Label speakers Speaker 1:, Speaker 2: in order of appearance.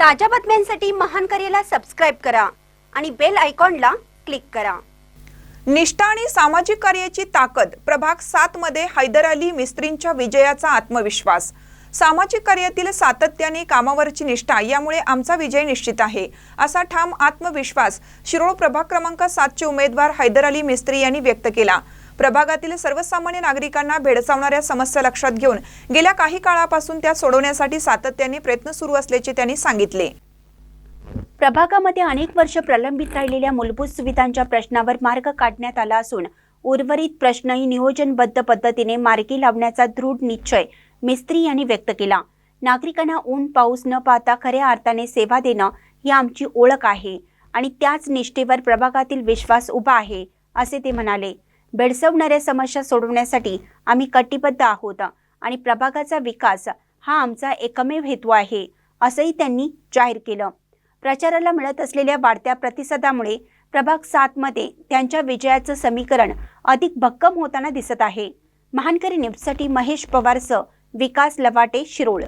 Speaker 1: ताज्या बातम्यांसाठी महान करेला सबस्क्राईब करा आणि बेल आयकॉनला क्लिक करा.
Speaker 2: निष्ठा आणि सामाजिक कार्याची ताकद प्रभाग सात मध्ये हैदर अली मिस्त्रींच्या विजयाचा आत्मविश्वास. सामाजिक कार्यातील सातत्याने कामावरची निष्ठा यामुळे आमचा विजय निश्चित आहे असा ठाम आत्मविश्वास शिरोळ प्रभाग क्रमांक सातचे उमेदवार हैदर अली मिस्त्री यांनी व्यक्त केला. प्रभागातील सर्वसामान्य नागरिकांना भेडसावणाऱ्या समस्या लक्षात घेऊन गेल्या काही काळापासून त्या सोडवण्यासाठी सातत्याने प्रयत्न सुरू असल्याचे त्यांनी सांगितले.
Speaker 1: प्रभागामध्ये अनेक वर्ष प्रलंबित राहिलेल्या मूलभूत सुविधांच्या प्रश्नावर मार्ग काढण्यात आला असून उर्वरित प्रश्नही नियोजनबद्ध पद्धतीने मार्गी लावण्याचा दृढ निश्चय मिस्त्री यांनी व्यक्त केला. नागरिकांना ऊन पाऊस न पाहता खऱ्या अर्थाने सेवा देणं ही आमची ओळख आहे आणि त्याच निष्ठेवर प्रभागातील विश्वास उभा आहे असे ते म्हणाले. भेडसवणाऱ्या समस्या सोडवण्यासाठी आम्ही कटिबद्ध आहोत आणि प्रभागाचा विकास हा आमचा एकमेव हेतू आहे असंही त्यांनी जाहीर केलं. प्रचाराला मिळत असलेल्या वाढत्या प्रतिसादामुळे प्रभाग सातमध्ये त्यांच्या विजयाचं समीकरण अधिक भक्कम होताना दिसत आहे. महानकरी न्यूजसाठी महेश पवारसह विकास लवाटे शिरोळ.